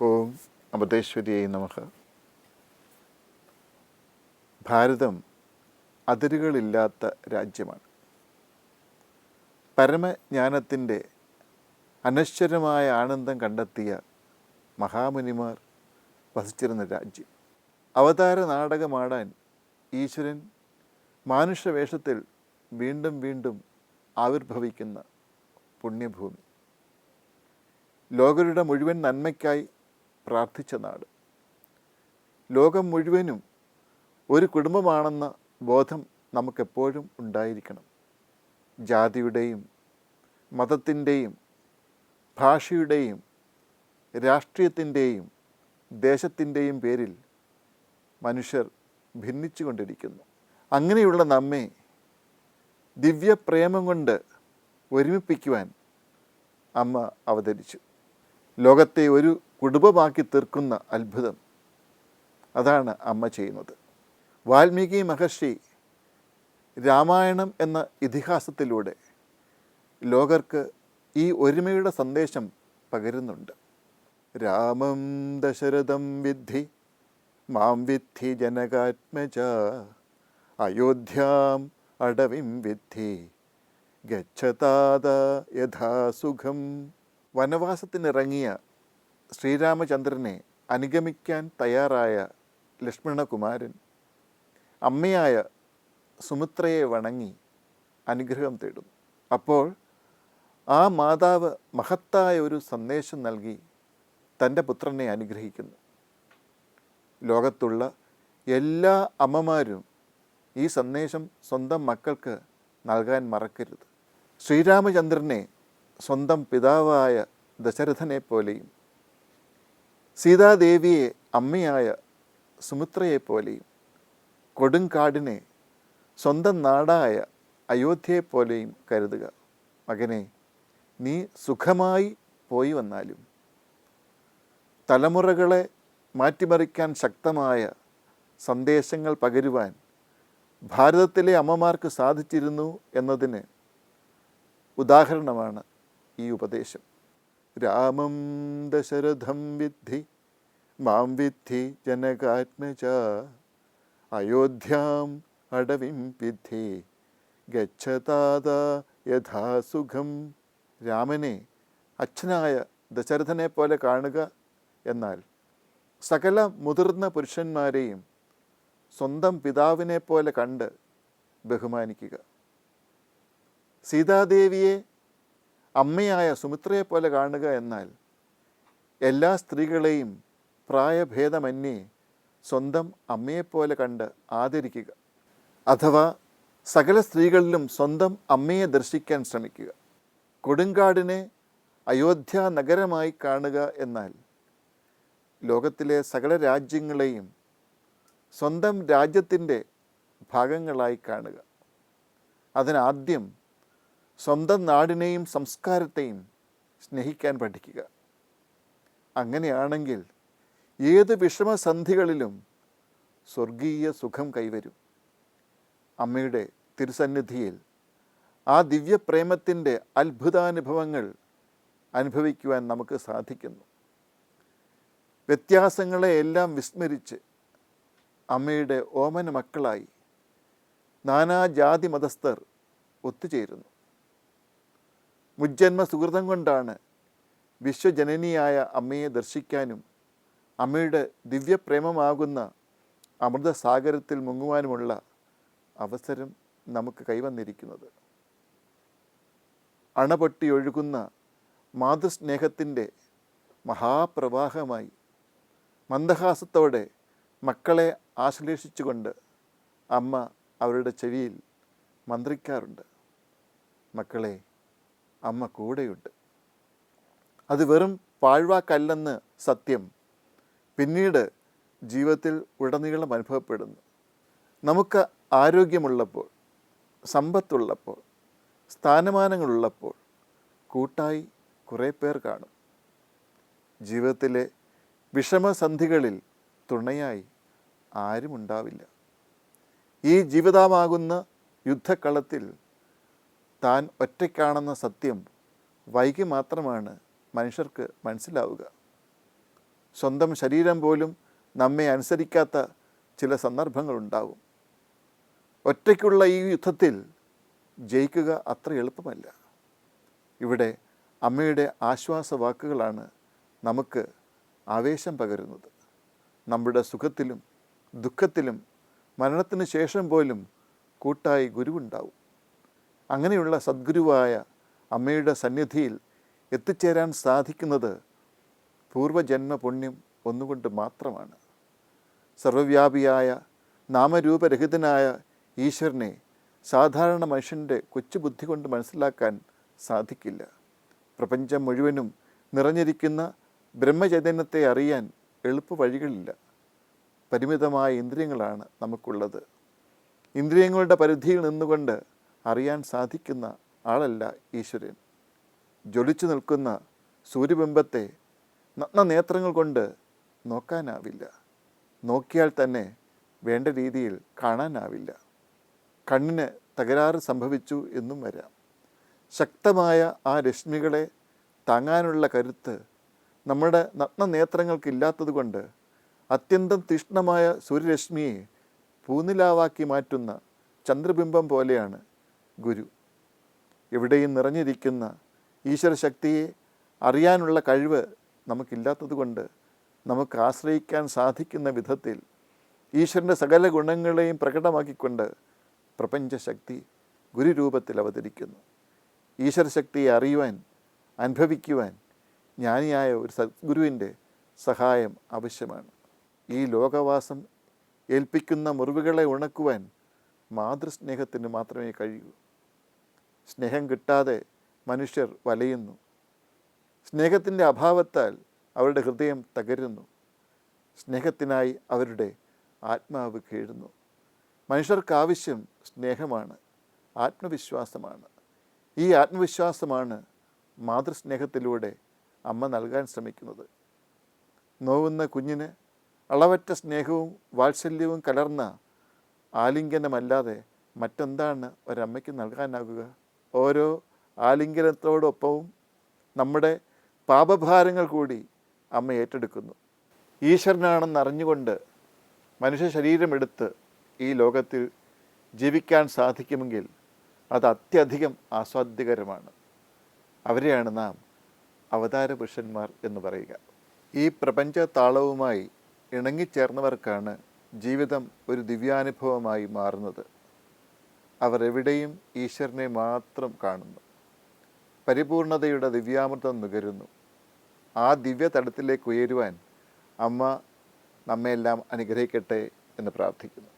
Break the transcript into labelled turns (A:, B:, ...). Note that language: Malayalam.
A: ഓം അമൃതേശ്വരിയെ നമുക്ക് ഭാരതം അതിരുകളില്ലാത്ത രാജ്യമാണ്. പരമജ്ഞാനത്തിന്റെ അനശ്വരമായ ആനന്ദം കണ്ടെത്തിയ മഹാമുനിമാർ വസിച്ചിരുന്ന രാജ്യം. അവതാര നാടകമാടാൻ ഈശ്വരൻ മാനുഷവേഷത്തിൽ വീണ്ടും വീണ്ടും ആവിർഭവിക്കുന്ന പുണ്യഭൂമി. ലോകരുടെ മുഴുവൻ നന്മയ്ക്കായി പ്രാർത്ഥിച്ച നാട്. ലോകം മുഴുവനും ഒരു കുടുംബമാണെന്ന ബോധം നമുക്കെപ്പോഴും ഉണ്ടായിരിക്കണം. ജാതിയുടെയും മതത്തിന്റെയും ഭാഷയുടെയും രാഷ്ട്രീയത്തിന്റെയും ദേശത്തിന്റെയും പേരിൽ മനുഷ്യർ ഭിന്നിച്ചുകൊണ്ടിരിക്കുന്നു. അങ്ങനെയുള്ള നമ്മെ ദിവ്യപ്രേമം കൊണ്ട് ഒരുമിപ്പിക്കുവാൻ അമ്മ അവതരിച്ചു. ലോകത്തെ ഒരു കുടുംബമാക്കി തീർക്കുന്ന അത്ഭുതം അതാണ് അമ്മ ചെയ്യുന്നത്. വാൽമീകി മഹർഷി രാമായണം എന്ന ഇതിഹാസത്തിലൂടെ ലോകർക്ക് ഈ ഒരുമയുടെ സന്ദേശം പകരുന്നുണ്ട്. രാമം ദശരഥം വിദ്ധി മാം വിദ്ധി ജനകാത്മജ അയോധ്യാം അടവിം വിദ്ധി ഗച്ഛതാത യഥാസുഖം വനവാസത്തിനിറങ്ങിയ ശ്രീരാമചന്ദ്രനെ അനുഗമിക്കാൻ തയ്യാറായ ലക്ഷ്മണകുമാരൻ അമ്മയായ സുമിത്രയെ വണങ്ങി അനുഗ്രഹം തേടും. അപ്പോൾ ആ മാതാവ് മഹത്തായ ഒരു സന്ദേശം നൽകി തന്റെ പുത്രനെ അനുഗ്രഹിക്കുന്നു. ലോകത്തുള്ള എല്ലാ അമ്മമാരും ഈ സന്ദേശം സ്വന്തം മക്കൾക്ക് നൽകാൻ മറക്കരുത്. ശ്രീരാമചന്ദ്രനെ സ്വന്തം പിതാവായ ദശരഥനെ പോലെയും സീതാദേവിയെ അമ്മയായ സുമിത്രയെപ്പോലെയും കൊടുങ്കാടിനെ സ്വന്തം നാടായ അയോധ്യയെപ്പോലെയും കരുതുക. മകനെ നീ സുഖമായി പോയി വന്നാലും തലമുറകളെ മാറ്റിമറിക്കാൻ ശക്തമായ സന്ദേശങ്ങൾ പകരുവാൻ ഭാരതത്തിലെ അമ്മമാർക്ക് സാധിച്ചിരുന്നു എന്നതിന് ഉദാഹരണമാണ് ഈ ഉപദേശം. രാമം ദശരഥം വിദ്ധി മാം വിദ്ധി ജനകാത്മജ അയോധ്യാം അടവിം വിദ്ധി ഗച്ഛതാത യഥാസുഖം. രാമനെ അച്ഛനായ ദശരഥനെ പോലെ കാണുക എന്നാൽ സകല മുതിർന്ന പുരുഷന്മാരെയും സ്വന്തം പിതാവിനെ പോലെ കണ്ട് ബഹുമാനിക്കുക. സീതാദേവിയെ അമ്മയായ സുമിത്രയെ പോലെ കാണുക എന്നാൽ എല്ലാ സ്ത്രീകളെയും പ്രായഭേദമന്യേ സ്വന്തം അമ്മയെപ്പോലെ കണ്ട് ആദരിക്കുക. അഥവാ സകല സ്ത്രീകളിലും സ്വന്തം അമ്മയെ ദർശിക്കാൻ ശ്രമിക്കുക. കൊടുങ്കാടിനെ അയോധ്യ നഗരമായി കാണുക എന്നാൽ ലോകത്തിലെ സകല രാജ്യങ്ങളെയും സ്വന്തം രാജ്യത്തിന്റെ ഭാഗങ്ങളായി കാണുക. അതിനാദ്യം സ്വന്തം നാടിനെയും സംസ്കാരത്തെയും സ്നേഹിക്കാൻ പഠിക്കുക. അങ്ങനെയാണെങ്കിൽ ഏത് വിഷമസന്ധികളിലും സ്വർഗീയ സുഖം കൈവരും. അമ്മയുടെ തിരുസന്നിധിയിൽ ആ ദിവ്യപ്രേമത്തിന്റെ അത്ഭുതാനുഭവങ്ങൾ അനുഭവിക്കുവാൻ നമുക്ക് സാധിക്കുന്നു. വ്യത്യാസങ്ങളെ എല്ലാം വിസ്മരിച്ച് അമ്മയുടെ ഓമന മക്കളായി നാനാജാതി മതസ്ഥർ ഒത്തുചേരുന്നു. മുജ്ജന്മ സുഹൃതം കൊണ്ടാണ് വിശ്വജനനിയായ അമ്മയെ ദർശിക്കാനും അമ്മയുടെ ദിവ്യപ്രേമമാകുന്ന അമൃതസാഗരത്തിൽ മുങ്ങുവാനുമുള്ള അവസരം നമുക്ക് കൈവന്നിരിക്കുന്നത്. അണപൊട്ടി ഒഴുകുന്ന മാതൃസ്നേഹത്തിന്റെ മഹാപ്രവാഹമായി മന്ദഹാസത്തോടെ മക്കളെ ആശ്ലേഷിച്ചുകൊണ്ട് അമ്മ അവരുടെ ചെവിയിൽ മന്ത്രിക്കാറുണ്ട്. മക്കളെ അമ്മ കൂടെയുണ്ട്. അത് വെറും പാഴ്വാക്കല്ലെന്ന് സത്യം. പിന്നീട് ജീവിതത്തിൽ ഉടനീളം അനുഭവപ്പെടുന്നു. നമുക്ക് ആരോഗ്യമുള്ളപ്പോൾ സമ്പത്തുള്ളപ്പോൾ സ്ഥാനമാനങ്ങളുള്ളപ്പോൾ കൂട്ടായി കുറേ പേർ കാണും. ജീവിതത്തിലെ വിഷമസന്ധികളിൽ തുണയായി ആരും ഉണ്ടാവില്ല. ഈ ജീവിതമാകുന്ന യുദ്ധക്കളത്തിൽ താൻ ഒറ്റയ്ക്കാണെന്ന സത്യം വൈകി മാത്രമാണ് മനുഷ്യർക്ക് മനസ്സിലാവുക. സ്വന്തം ശരീരം പോലും നമ്മെ അനുസരിക്കാത്ത ചില സന്ദർഭങ്ങളുണ്ടാവും ഒറ്റയ്ക്കുള്ള ഈ യുദ്ധത്തിൽ ജയിക്കുക അത്ര എളുപ്പമല്ല. ഇവിടെ അമ്മയുടെ ആശ്വാസ വാക്കുകളാണ് നമുക്ക് ആവേശം പകരുന്നത്. നമ്മുടെ സുഖത്തിലും ദുഃഖത്തിലും മരണത്തിന് ശേഷം പോലും കൂട്ടായി ഗുരുവുണ്ടാവും. അങ്ങനെയുള്ള സദ്ഗുരുവായ അമ്മയുടെ സന്നിധിയിൽ എത്തിച്ചേരാൻ സാധിക്കുന്നത് പൂർവജന്മ പുണ്യം ഒന്നുകൊണ്ട് മാത്രമാണ്. സർവവ്യാപിയായ നാമരൂപരഹിതനായ ഈശ്വരനെ സാധാരണ മനുഷ്യന്റെ കൊച്ചുബുദ്ധി കൊണ്ട് മനസ്സിലാക്കാൻ സാധിക്കില്ല. പ്രപഞ്ചം മുഴുവനും നിറഞ്ഞിരിക്കുന്ന ബ്രഹ്മചൈതന്യത്തെ അറിയാൻ എളുപ്പ വഴികളില്ല പരിമിതമായ ഇന്ദ്രിയങ്ങളാണ് നമുക്കുള്ളത്. ഇന്ദ്രിയങ്ങളുടെ പരിധിയിൽ നിന്നുകൊണ്ട് അറിയാൻ സാധിക്കുന്ന ആളല്ല ഈശ്വരൻ. ജ്വലിച്ചു നിൽക്കുന്ന സൂര്യബിംബത്തെ നഗ്നനേത്രങ്ങൾ കൊണ്ട് നോക്കാനാവില്ല. നോക്കിയാൽ തന്നെ വേണ്ട രീതിയിൽ കാണാനാവില്ല. കണ്ണിന് തകരാറ് സംഭവിച്ചു എന്നും വരാം. ശക്തമായ ആ രശ്മികളെ താങ്ങാനുള്ള കരുത്ത് നമ്മുടെ നഗ്നനേത്രങ്ങൾക്കില്ലാത്തതുകൊണ്ട് അത്യന്തം തീഷ്ണമായ സൂര്യരശ്മിയെ പൂനിലാവാക്കി മാറ്റുന്ന ചന്ദ്രബിംബം പോലെയാണ് ഗുരു. എവിടെയും നിറഞ്ഞിരിക്കുന്ന ഈശ്വരശക്തിയെ അറിയാനുള്ള കഴിവ് നമുക്കില്ലാത്തതുകൊണ്ട് നമുക്ക് ആശ്രയിക്കാൻ സാധിക്കുന്ന വിധത്തിൽ ഈശ്വരന്റെ സകല ഗുണങ്ങളെയും പ്രകടമാക്കിക്കൊണ്ട് പ്രപഞ്ചശക്തി ഗുരുരൂപത്തിൽ അവതരിക്കുന്നു. ഈശ്വരശക്തിയെ അറിയുവാൻ അനുഭവിക്കുവാൻ ജ്ഞാനിയായ ഒരു സദ്ഗുരുവിന്റെ സഹായം ആവശ്യമാണ്. ഈ ലോകവാസം ഏൽപ്പിക്കുന്ന മുറിവുകളെ ഉണക്കുവാൻ മാതൃസ്നേഹത്തിന് മാത്രമേ കഴിയൂ. സ്നേഹം കിട്ടാതെ മനുഷ്യർ വലയുന്നു. സ്നേഹത്തിന്റെ അഭാവത്താൽ അവരുടെ ഹൃദയം തകരുന്നു. സ്നേഹത്തിനായി അവരുടെ ആത്മാവ് കീഴുന്നു. മനുഷ്യർക്കാവശ്യം സ്നേഹമാണ് ആത്മവിശ്വാസമാണ്. ഈ ആത്മവിശ്വാസമാണ് മാതൃസ്നേഹത്തിലൂടെ അമ്മ നൽകാൻ ശ്രമിക്കുന്നത്. നോവുന്ന കുഞ്ഞിന് അളവറ്റ സ്നേഹവും വാത്സല്യവും കലർന്ന ആലിംഗനമല്ലാതെ മറ്റെന്താണ് ഒരമ്മയ്ക്ക് നൽകാനാകുക? ഓരോ ആലിംഗനത്തോടൊപ്പവും നമ്മുടെ പാപഭാരങ്ങൾ കൂടി അമ്മ ഏറ്റെടുക്കുന്നു. ഈശ്വരനാണെന്ന് അറിഞ്ഞുകൊണ്ട് മനുഷ്യ ശരീരമെടുത്ത് ഈ ലോകത്തിൽ ജീവിക്കാൻ സാധിക്കുമെങ്കിൽ അത് അത്യധികം ആസ്വാദ്യകരമാണ്. അവരെയാണ് നാം അവതാര പുരുഷന്മാർ എന്ന് പറയുക. ഈ പ്രപഞ്ച താളവുമായി ഇണങ്ങിച്ചേർന്നവർക്കാണ് ജീവിതം ഒരു ദിവ്യാനുഭവമായി മാറുന്നത്. അവർ എവിടെയും ഈശ്വരനെ മാത്രം കാണുന്നു. പരിപൂർണതയുടെ ദിവ്യാമൃതം നുകരുന്നു. ആ ദിവ്യ തടത്തിലേക്ക് ഉയരുവാൻ അമ്മ നമ്മയെല്ലാം അനുഗ്രഹിക്കട്ടെ എന്ന് പ്രാർത്ഥിക്കുന്നു.